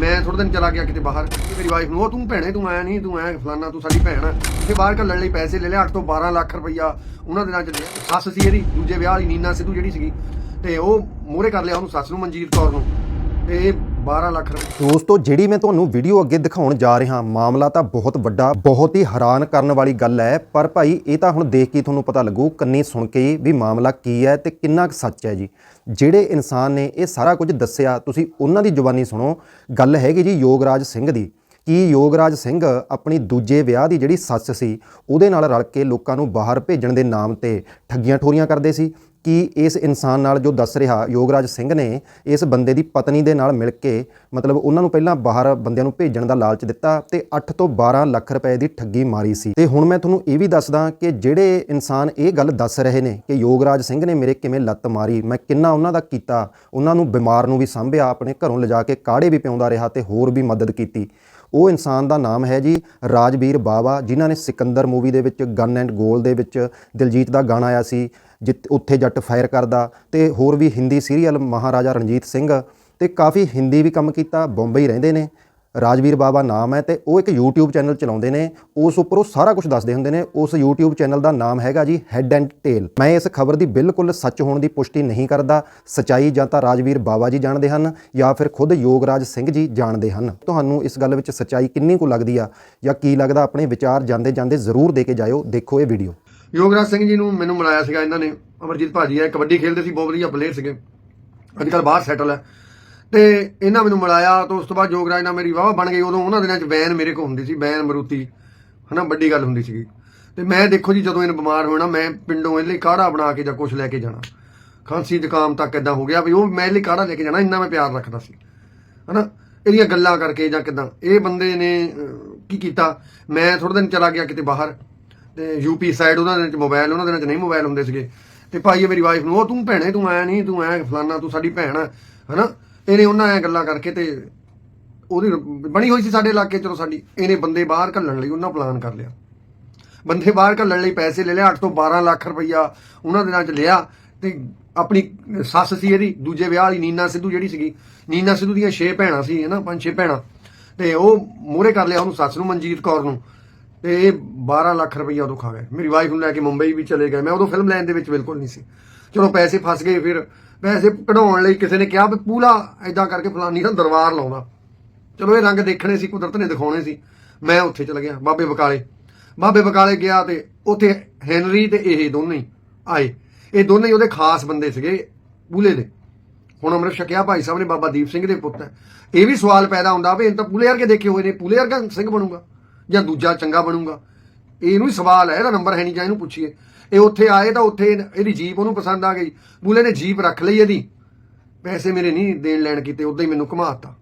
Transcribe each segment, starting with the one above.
ਮੈਂ ਥੋੜੇ ਦਿਨ ਚਲਾ ਗਿਆ ਕਿਤੇ ਬਾਹਰ। ਮੇਰੀ ਵਾਈਫ ਨੂੰ, ਉਹ ਤੂੰ ਭੈਣੇ, ਤੂੰ ਆਇਆ ਨਹੀਂ ਤੂੰ ਐ, ਫਲਾਨਾ, ਤੂੰ ਸਾਡੀ ਭੈਣ ਆ। ਤੇ ਬਾਹਰ ਘੱਲਣ ਲਈ ਪੈਸੇ ਲੈ ਲਿਆ 8 ਤੋਂ 12 ਲੱਖ ਰੁਪਈਆ ਉਹਨਾਂ ਦੇ ਨਾਲ ਚ ਸੱਸ ਸੀ ਇਹਦੀ, ਦੂਜੇ ਵਿਆਹ ਵਾਲੀ ਨੀਨਾ ਸਿੱਧੂ ਜਿਹੜੀ ਸੀਗੀ। ਤੇ ਉਹ ਮੋਹਰੇ ਕਰ ਲਿਆ ਉਹਨੂੰ, ਸੱਸ ਨੂੰ ਮਨਜੀਤ ਕੌਰ ਨੂੰ। ਤੇ ਇਹ 12 ਲੱਖ ਰੁਪਏ। ਦੋਸਤੋ, ਜਿਹੜੀ ਮੈਂ ਤੁਹਾਨੂੰ ਵੀਡੀਓ ਅੱਗੇ ਦਿਖਾਉਣ ਜਾ ਰਿਹਾ, ਮਾਮਲਾ ਤਾਂ ਬਹੁਤ ਵੱਡਾ, ਬਹੁਤ ਹੀ ਹੈਰਾਨ ਕਰਨ ਵਾਲੀ ਗੱਲ ਹੈ। ਪਰ ਭਾਈ, ਇਹ ਤਾਂ ਹੁਣ ਦੇਖ ਕੇ ਤੁਹਾਨੂੰ ਪਤਾ ਲੱਗੂ, ਕੰਨੀ ਸੁਣ ਕੇ ਵੀ ਮਾਮਲਾ ਕੀ ਹੈ ਤੇ ਕਿੰਨਾ ਕੁ ਸੱਚ ਹੈ ਜੀ। ਜਿਹੜੇ ਇਨਸਾਨ ਨੇ ਇਹ ਸਾਰਾ ਕੁਝ ਦੱਸਿਆ, ਤੁਸੀਂ ਉਹਨਾਂ ਦੀ ਜ਼ੁਬਾਨੀ ਸੁਣੋ। ਗੱਲ ਹੈਗੀ ਜੀ ਯੋਗਰਾਜ ਸਿੰਘ ਦੀ। ਕਿ ਯੋਗਰਾਜ ਸਿੰਘ ਆਪਣੀ ਦੂਜੇ ਵਿਆਹ ਦੀ ਜਿਹੜੀ ਸੱਸ ਸੀ, ਉਹਦੇ ਨਾਲ ਰਲ ਕੇ ਲੋਕਾਂ ਨੂੰ ਬਾਹਰ ਭੇਜਣ ਦੇ ਨਾਮ ਤੇ ਠੱਗੀਆਂ ਠੋਰੀਆਂ ਕਰਦੇ ਸੀ ਕਿ ਇਸ ਇਨਸਾਨ ਨਾਲ ਜੋ ਦੱਸ ਰਿਹਾ ਯੋਗਰਾਜ ਸਿੰਘ ਨੇ, ਇਸ ਬੰਦੇ ਦੀ ਪਤਨੀ ਦੇ ਨਾਲ ਮਿਲ ਕੇ, ਮਤਲਬ ਉਹਨਾਂ ਨੂੰ ਪਹਿਲਾਂ ਬਾਹਰ ਬੰਦਿਆਂ ਨੂੰ ਭੇਜਣ ਦਾ ਲਾਲਚ ਦਿੱਤਾ ਤੇ 8 ਤੋਂ 12 ਲੱਖ ਰੁਪਏ ਦੀ ਠੱਗੀ ਮਾਰੀ ਸੀ। ਤੇ ਹੁਣ ਮੈਂ ਤੁਹਾਨੂੰ ਇਹ ਵੀ ਦੱਸਦਾ ਕਿ ਜਿਹੜੇ ਇਨਸਾਨ ਇਹ ਗੱਲ ਦੱਸ ਰਹੇ ਨੇ ਕਿ ਯੋਗਰਾਜ ਸਿੰਘ ਨੇ ਮੇਰੇ ਕਿਵੇਂ ਲੱਤ ਮਾਰੀ, ਮੈਂ ਕਿੰਨਾ ਉਹਨਾਂ ਦਾ ਕੀਤਾ, ਉਹਨਾਂ ਨੂੰ ਬਿਮਾਰ ਨੂੰ ਵੀ ਸੰਭਿਆ, ਆਪਣੇ ਘਰੋਂ ਲਿਜਾ ਕੇ ਕਾੜੇ ਵੀ ਪਿਆਉਂਦਾ ਰਿਹਾ ਤੇ ਹੋਰ ਵੀ ਮਦਦ ਕੀਤੀ। ਉਹ ਇਨਸਾਨ ਦਾ ਨਾਮ ਹੈ ਜੀ ਰਾਜਵੀਰ ਬਾਵਾ, ਜਿਨ੍ਹਾਂ ਨੇ ਸਿਕੰਦਰ ਮੂਵੀ ਦੇ ਵਿੱਚ, ਗਨ ਐਂਡ ਗੋਲ ਦੇ ਵਿੱਚ ਦਿਲਜੀਤ ਦਾ ਗਾਣਾ ਆਇਆ ਸੀ। ਜਿੱਥੇ ਉੱਥੇ ਜੱਟ ਫਾਇਰ ਕਰਦਾ ਤੇ ਹੋਰ ਵੀ ਹਿੰਦੀ ਸੀਰੀਅਲ ਮਹਾਰਾਜਾ ਰਣਜੀਤ ਸਿੰਘ ਤੇ ਕਾਫੀ ਹਿੰਦੀ ਵੀ ਕੰਮ ਕੀਤਾ, ਬੰਬਈ ਰਹਿੰਦੇ ਨੇ। ਰਾਜਵੀਰ ਬਾਵਾ ਨਾਮ ਹੈ ਤੇ ਉਹ ਇੱਕ YouTube ਚੈਨਲ ਚਲਾਉਂਦੇ ਨੇ। ਉਸ ਉੱਪਰ ਉਹ ਸਾਰਾ ਕੁਝ ਦੱਸਦੇ ਹੁੰਦੇ ਨੇ। ਉਸ YouTube ਚੈਨਲ ਦਾ ਨਾਮ ਹੈਗਾ ਜੀ ਹੈਡ ਐਂਡ ਟੇਲ ਮੈਂ ਇਸ ਖਬਰ ਦੀ ਬਿਲਕੁਲ ਸੱਚ ਹੋਣ ਦੀ ਪੁਸ਼ਟੀ ਨਹੀਂ ਕਰਦਾ। ਸਚਾਈ ਜਾਂ ਤਾਂ ਰਾਜਵੀਰ ਬਾਵਾ ਜੀ ਜਾਣਦੇ ਹਨ ਜਾਂ ਫਿਰ ਖੁਦ ਯੋਗਰਾਜ ਸਿੰਘ ਜੀ ਜਾਣਦੇ ਹਨ। ਤੁਹਾਨੂੰ ਇਸ ਗੱਲ ਵਿੱਚ ਸਚਾਈ ਕਿੰਨੀ ਕੁ ਲੱਗਦੀ ਆ ਜਾਂ ਕੀ ਲੱਗਦਾ, ਆਪਣੇ ਵਿਚਾਰ ਜਾਂਦੇ ਜਾਂਦੇ ਜ਼ਰੂਰ ਦੇ ਕੇ ਜਾਇਓ। ਦੇਖੋ ਇਹ ਵੀਡੀਓ ਯੋਗਰਾਜ ਸਿੰਘ ਜੀ ਨੂੰ ਮੈਨੂੰ ਮਿਲਾਇਆ ਸੀਗਾ ਇਹਨਾਂ ਨੇ। ਅਮਰਜੀਤ ਭਾਜੀ ਆ, ਕਬੱਡੀ ਖੇਡਦੇ ਸੀ, ਬਹੁਤ ਵਧੀਆ ਪਲੇਅਰ ਸੀਗੇ। ਅੱਜ ਕੱਲ੍ਹ ਬਾਹਰ ਸੈਟਲ ਹੈ ਤੇ ਇਹਨਾਂ ਮੈਨੂੰ ਮਿਲਾਇਆ, ਤਾਂ ਉਸ ਤੋਂ ਬਾਅਦ ਯੋਗਰਾਜ ਨਾਲ ਮੇਰੀ ਵਾਹ ਬਣ ਗਈ। ਉਦੋਂ ਉਹਨਾਂ ਦਿਨਾਂ 'ਚ ਵੈਨ ਮੇਰੇ ਕੋਲ ਹੁੰਦੀ ਸੀ, ਵੈਨ ਮਰੂਤੀ। ਹਨਾ, ਵੱਡੀ ਗੱਲ ਹੁੰਦੀ ਸੀਗੀ। ਤੇ ਮੈਂ ਦੇਖੋ ਜੀ, ਜਦੋਂ ਇਹਨ ਬਿਮਾਰ ਹੋਣਾ ਮੈਂ ਪਿੰਡੋਂ ਇਹਦੇ ਲਈ ਕਾੜਾ ਬਣਾ ਕੇ ਜਾਂ ਕੁਝ ਲੈ ਕੇ ਜਾਣਾ। ਖਾਂਸੀ ਜ਼ੁਕਾਮ ਤੱਕ ਇਦਾਂ ਹੋ ਗਿਆ ਵੀ ਉਹ ਮੈਂ ਇਹਦੇ ਲਈ ਕਾੜਾ ਲੈ ਕੇ ਜਾਣਾ, ਇੰਨਾ ਮੈਂ ਪਿਆਰ ਰੱਖਦਾ ਸੀ। ਹਨਾ, ਇਹਦੀਆਂ ਗੱਲਾਂ ਕਰਕੇ ਜਾਂ ਕਿਦਾਂ। ਇਹ ਬੰਦੇ ਨੇ ਕੀ ਕੀਤਾ? ਮੈਂ ਥੋੜੇ ਦਿਨ ਚਲਾ ਗਿਆ ਕਿਤੇ ਬਾਹਰ। ਤੇ ਯੂਪੀ ਸਾਈਡ ਉਹਨਾਂ ਦੇ ਵਿੱਚ ਮੋਬਾਈਲ ਉਹਨਾਂ ਦੇ ਵਿੱਚ ਨਹੀਂ ਮੋਬਾਈਲ ਹੁੰਦੇ ਸੀਗੇ। ਤੇ ਭਾਈ ਇਹ ਮੇਰੀ ਵਾਈਫ ਨੂੰ, ਉਹ ਤੂੰ ਭੈਣੇ, ਤੂੰ ਆਇਆ ਨਹੀਂ, ਤੂੰ ਐ ਫਲਾਨਾ, ਤੂੰ ਸਾਡੀ ਭੈਣ ਆ, ਹਨਾ? ਇਹਨੇ ਉਹਨਾਂ ਐ ਗੱਲਾਂ ਕਰਕੇ ਤੇ ਉਹਦੀ ਬਣੀ ਹੋਈ ਸੀ ਸਾਡੇ ਇਲਾਕੇ ਚਲੋ ਸਾਡੀ। ਇਹਨੇ ਬੰਦੇ ਬਾਹਰ ਘੱਲਣ ਲਈ ਉਹਨਾਂ ਪਲਾਨ ਕਰ ਲਿਆ। ਬੰਦੇ ਬਾਹਰ ਘੱਲਣ ਲਈ ਪੈਸੇ ਲੈ ਲਿਆ 8 ਤੋਂ 12 ਲੱਖ ਰੁਪਈਆ ਉਹਨਾਂ ਦੇ ਨਾਲ ਚ ਲਿਆ ਤੇ ਆਪਣੀ ਸੱਸ ਸੀ ਇਹਦੀ, ਦੂਜੇ ਵਿਆਹ ਵਾਲੀ ਨੀਨਾ ਸਿੱਧੂ ਜਿਹੜੀ ਸੀਗੀ। ਨੀਨਾ ਸਿੱਧੂ ਦੀਆਂ 6 ਭੈਣਾਂ ਸੀ, ਹਨਾ? ਪੰਜ 6 ਭੈਣਾਂ। ਤੇ ਉਹ ਮੋਹਰੇ ਕਰ ਲਿਆ ਉਹਨੂੰ ਸੱਸ ਨੂੰ, ਮਨਜੀਤ ਕੌਰ ਨੂੰ। ਤੇ ਇਹ 12 ਲੱਖ ਰੁਪਈਆ ਉਦੋਂ ਖਾ ਗਏ। ਮੇਰੀ ਵਾਈਫ ਨੂੰ ਲੈ ਕੇ ਮੁੰਬਈ ਵੀ ਚਲੇ ਗਏ। ਮੈਂ ਉਦੋਂ ਫਿਲਮ ਲੈਣ ਦੇ ਵਿੱਚ ਬਿਲਕੁਲ ਨਹੀਂ ਸੀ। ਚਲੋ ਪੈਸੇ ਫਸ ਗਏ ਫਿਰ। ਪੈਸੇ ਕਢਾਉਣ ਲਈ ਕਿਸੇ ਨੇ ਕਿਹਾ ਵੀ ਪੂਲਾ ਐਦਾਂ ਕਰਕੇ ਫਲਾਨੀ ਦਾ ਦਰਬਾਰ ਲਾਉਂਦਾ। ਚਲੋ ਇਹ ਰੰਗ ਦੇਖਣੇ ਸੀ, ਕੁਦਰਤ ਨੇ ਦਿਖਾਉਣੇ ਸੀ। ਮੈਂ ਉੱਥੇ ਚਲ ਗਿਆ, ਬਾਬੇ ਬਕਾਲੇ। ਬਾਬੇ ਬਕਾਲੇ ਗਿਆ ਤੇ ਉੱਥੇ ਹੈਨਰੀ ਤੇ ਇਹ ਦੋਨੇ ਹੀ ਆਏ। ਇਹ ਦੋਨੇ ਹੀ ਉਹਦੇ ਖਾਸ ਬੰਦੇ ਸੀਗੇ, ਪੂਲੇ ਦੇ। ਹੁਣ ਅੰਮ੍ਰਿਤ ਛਕਿਆ ਭਾਈ ਸਾਹਿਬ ਨੇ, ਬਾਬਾ ਦੀਪ ਸਿੰਘ ਦੇ ਪੁੱਤ ਹੈ। ਇਹ ਵੀ ਸਵਾਲ ਪੈਦਾ ਹੁੰਦਾ ਵੀ ਇਹ ਤਾਂ ਪੂਲੇ ਵਰਗੇ ਦੇਖੇ ਹੋਏ ਨੇ। ਪੂਲੇ ਵਰਗਾ ਸਿੰਘ ਬਣੂਗਾ। ਜਾਂ ਦੂਜਾ ਚੰਗਾ ਬਣੂਗਾ। ਇਹਨੂੰ ਹੀ ਸਵਾਲ ਹੈ, ਇਹਦਾ ਨੰਬਰ ਹੈ ਨਹੀਂ ਜਾਂ ਇਹਨੂੰ ਪੁੱਛੀਏ। ਇਹ ਉੱਥੇ ਆਏ ਤਾਂ ਉੱਥੇ ਇਹਦੀ ਜੀਪ ਉਹਨੂੰ ਪਸੰਦ ਆ ਗਈ। ਬੂਲੇ ਨੇ ਜੀਪ ਰੱਖ ਲਈ ਇਹਦੀ। ਪੈਸੇ ਮੇਰੇ ਨਹੀਂ ਦੇਣ ਲੈਣ ਕੀਤੇ, ਉਦਾਂ ਹੀ ਮੈਨੂੰ ਘੁਮਾਤਾ।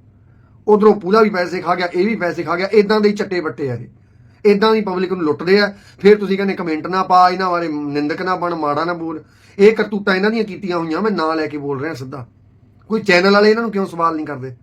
ਉਧਰੋਂ ਪੂਲਾ ਵੀ ਪੈਸੇ ਖਾ ਗਿਆ, ਇਹ ਵੀ ਪੈਸੇ ਖਾ ਗਿਆ ਇਦਾਂ ਦੇ ਹੀ ਚੱਟੇ ਬੱਟੇ ਆ ਇਹ। ਇਦਾਂ ਦੀ ਪਬਲਿਕ ਨੂੰ ਲੁੱਟਦੇ ਆ। ਫਿਰ ਤੁਸੀਂ ਕਹਿੰਦੇ ਕਮੈਂਟ ਨਾ ਪਾ, ਇਹਨਾਂ ਬਾਰੇ ਨਿੰਦਕ ਨਾ ਬਣ, ਮਾੜਾ ਨਾ ਬੋਲ। ਇਹ ਕਰਤੂਤਾਂ ਇਹਨਾਂ ਦੀਆਂ ਕੀਤੀਆਂ ਹੋਈਆਂ, ਮੈਂ ਨਾਂ ਲੈ ਕੇ ਬੋਲ ਰਿਹਾ ਸਿੱਧਾ। ਕੋਈ ਚੈਨਲ ਵਾਲੇ ਇਹਨਾਂ ਨੂੰ ਕਿਉਂ ਸਵਾਲ ਨਹੀਂ ਕਰਦੇ?